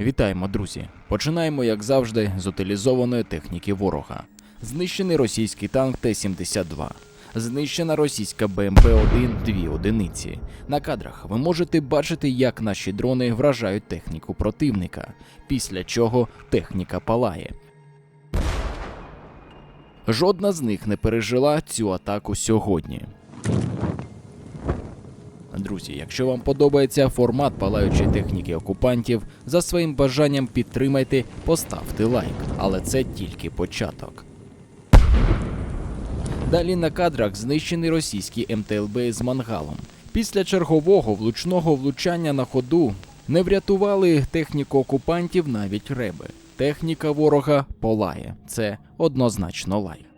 Вітаємо, друзі! Починаємо, як завжди, з утилізованої техніки ворога. Знищений російський танк Т-72. Знищена російська БМП-1 дві одиниці. На кадрах ви можете бачити, як наші дрони вражають техніку противника, після чого техніка палає. Жодна з них не пережила цю атаку сьогодні. Друзі, якщо вам подобається формат палаючої техніки окупантів, за своїм бажанням підтримайте, поставте лайк, але це тільки початок. Далі на кадрах знищений російський МТЛБ з мангалом. Після чергового влучного влучання на ходу не врятували техніку окупантів навіть реби. Техніка ворога полає. Це однозначно лайк.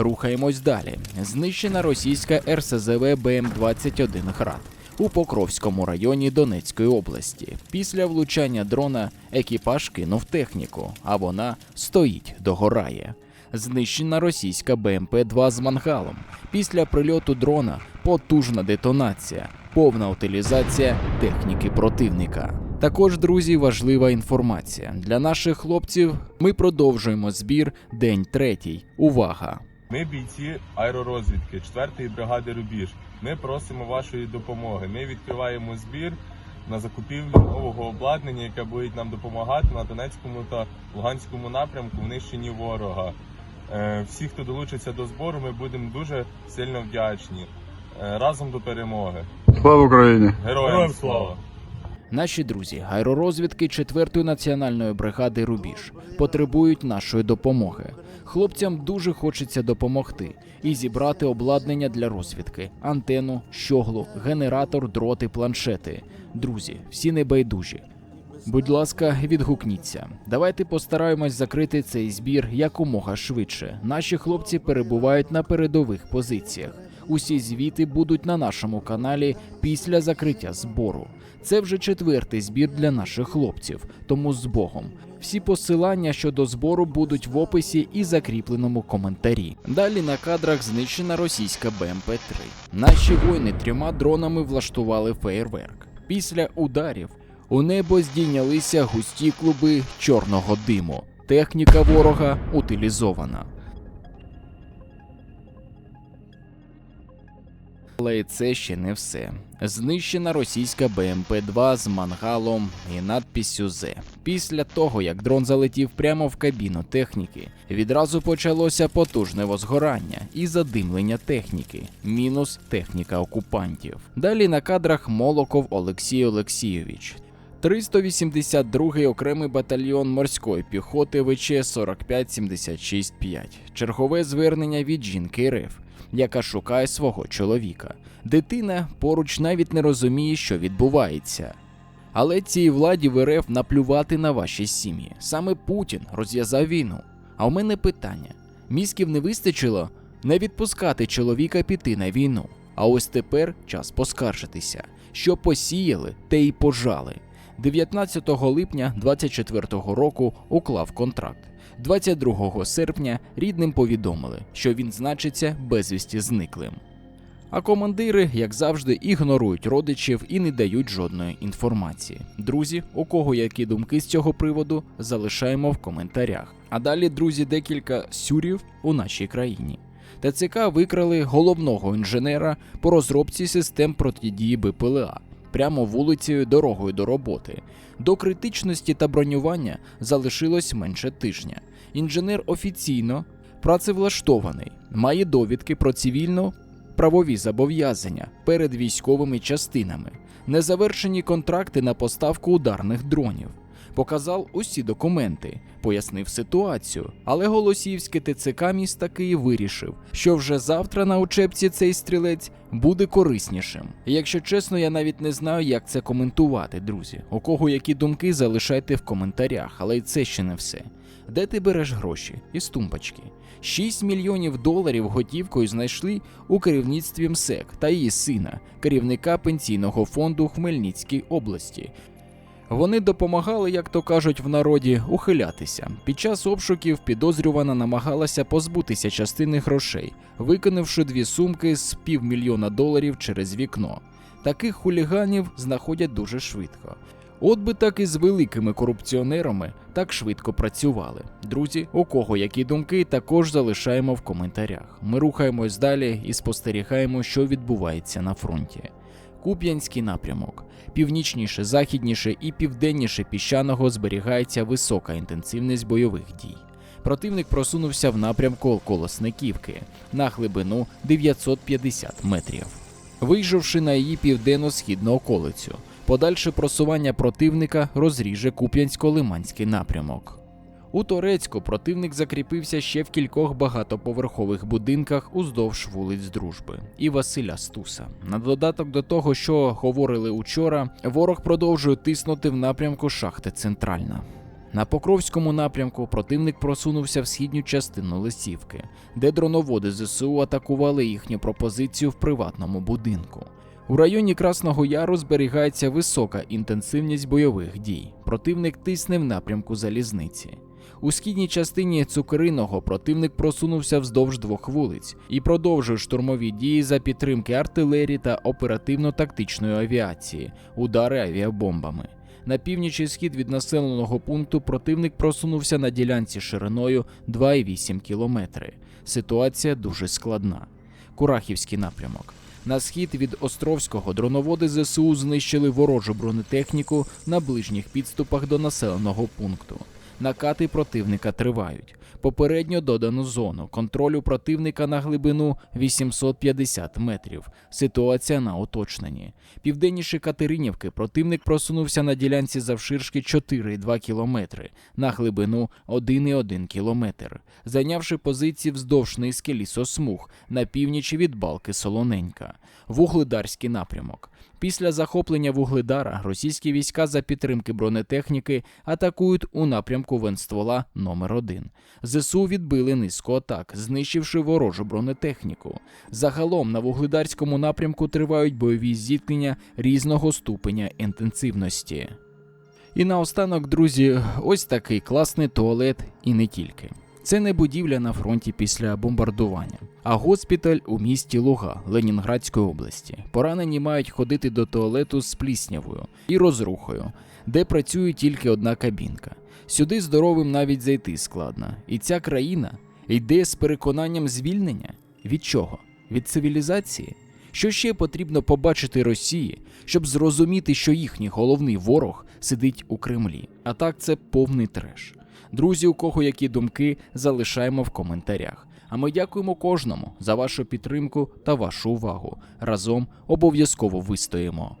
Рухаємось далі. Знищена російська РСЗВ БМ-21 Град у Покровському районі Донецької області. Після влучання дрона екіпаж кинув техніку, а вона стоїть догорає. Знищена російська БМП-2 з мангалом. Після прильоту дрона потужна детонація, повна утилізація техніки противника. Також, друзі, важлива інформація. Для наших хлопців ми продовжуємо збір день третій. Увага! Ми бійці аеророзвідки 4-ї бригади Рубіж. Ми просимо вашої допомоги. Ми відкриваємо збір на закупівлю нового обладнання, яке буде нам допомагати на Донецькому та Луганському напрямку в нищенні ворога. Е, Всі, хто долучиться до збору, ми будемо дуже сильно вдячні. Е, Разом до перемоги. Слава Україні! Героям, Героям слава! Наші друзі аеророзвідки 4-ї національної бригади Рубіж потребують нашої допомоги. Хлопцям дуже хочеться допомогти і зібрати обладнання для розвідки: антенну, щоглу, генератор, дроти, планшети. Друзі, всі небайдужі. Будь ласка, відгукніться. Давайте постараємось закрити цей збір якомога швидше. Наші хлопці перебувають на передових позиціях. Усі звіти будуть на нашому каналі після закриття збору. Це вже четвертий збір для наших хлопців, тому з Богом. Всі посилання щодо збору будуть в описі і закріпленому коментарі. Далі на кадрах знищена російська БМП-3. Наші воїни трьома дронами влаштували феєрверк. Після ударів у небо здійнялися густі клуби чорного диму. Техніка ворога утилізована. Але це ще не все. Знищена російська БМП-2 з мангалом і надписю З. Після того, як дрон залетів прямо в кабіну техніки, відразу почалося потужне возгорання і задимлення техніки, мінус техніка окупантів. Далі на кадрах Молоков Олексій Олексійович. 382-й окремий батальйон морської піхоти ВЧ 45765. Чергове звернення від жінки РФ, яка шукає свого чоловіка. Дитина поруч навіть не розуміє, що відбувається. Але цій владі в наплювати на ваші сім'ї. Саме Путін розв'язав війну. А у мене питання: мізків не вистачило не відпускати чоловіка піти на війну. А ось тепер час поскаржитися. Що посіяли, те й пожали. 19 липня 24-го року уклав контракт. 22 серпня рідним повідомили, що він значиться безвісті зниклим. А командири, як завжди, ігнорують родичів і не дають жодної інформації. Друзі, у кого які думки з цього приводу, залишаємо в коментарях. А далі, друзі, декілька сюрів у нашій країні. ТЦК викрали головного інженера по розробці систем протидії БПЛА прямо вулицею дорогою до роботи. До критичності та бронювання залишилось менше тижня. Інженер офіційно працевлаштований, має довідки про цивільно правові зобов'язання перед військовими частинами, незавершені контракти на поставку ударних дронів. Показав усі документи, пояснив ситуацію, але Голосіївське ТЦК міста Київ вирішив, що вже завтра на учебці цей стрілець буде кориснішим. Якщо чесно, я навіть не знаю, як це коментувати, друзі. У кого які думки залишайте в коментарях, але й це ще не все. Де ти береш гроші? Із тумбочки. 6 мільйонів доларів готівкою знайшли у керівництві МСЕК та її сина, керівника пенсійного фонду Хмельницькій області. Вони допомагали, як то кажуть в народі, ухилятися. Під час обшуків підозрювана намагалася позбутися частини грошей, викинувши дві сумки з півмільйона доларів через вікно. Таких хуліганів знаходять дуже швидко. От би так і з великими корупціонерами так швидко працювали. Друзі, у кого які думки, також залишаємо в коментарях. Ми рухаємось далі і спостерігаємо, що відбувається на фронті. Куп'янський напрямок. Північніше, західніше і південніше піщаного зберігається висока інтенсивність бойових дій. Противник просунувся в напрямку Колосниківки на глибину 950 метрів. Вийшовши на її південно-східну околицю, подальше просування противника розріже Куп'янсько-Лиманський напрямок. У Торецьку противник закріпився ще в кількох багатоповерхових будинках уздовж вулиць Дружби і Василя Стуса. На додаток до того, що говорили учора, ворог продовжує тиснути в напрямку шахти Центральна. На Покровському напрямку противник просунувся в східню частину Лисівки, де дроноводи ЗСУ атакували їхню пропозицію в приватному будинку. У районі Красного Яру зберігається висока інтенсивність бойових дій. Противник тисне в напрямку залізниці. У східній частині Цукриного противник просунувся вздовж двох вулиць і продовжує штурмові дії за підтримки артилерії та оперативно-тактичної авіації, удари авіабомбами. На північ і схід від населеного пункту противник просунувся на ділянці шириною 2,8 кілометри. Ситуація дуже складна. Курахівський напрямок. На схід від Островського дроноводи ЗСУ знищили ворожу бронетехніку на ближніх підступах до населеного пункту. Накати противника тривають. Попередньо додано зону контролю противника на глибину 850 метрів. Ситуація на оточненні. Південніше Катеринівки противник просунувся на ділянці завширшки 4,2 кілометри на глибину 1,1 кілометр, зайнявши позиції вздовж низки лісосмуг на північ від балки Солоненька. Вугледарський напрямок. Після захоплення Вугледара російські війська за підтримки бронетехніки атакують у напрямку Венствола номер 1 ЗСУ відбили низку атак, знищивши ворожу бронетехніку. Загалом на вугледарському напрямку тривають бойові зіткнення різного ступеня інтенсивності. І наостанок, друзі, ось такий класний туалет і не тільки. Це не будівля на фронті після бомбардування, а госпіталь у місті Луга Ленінградської області. Поранені мають ходити до туалету з пліснявою і розрухою, де працює тільки одна кабінка. Сюди здоровим навіть зайти складно. І ця країна йде з переконанням звільнення. Від чого? Від цивілізації? Що ще потрібно побачити Росії, щоб зрозуміти, що їхній головний ворог сидить у Кремлі? А так це повний треш. Друзі, у кого які думки, залишаємо в коментарях. А ми дякуємо кожному за вашу підтримку та вашу увагу. Разом обов'язково вистоїмо.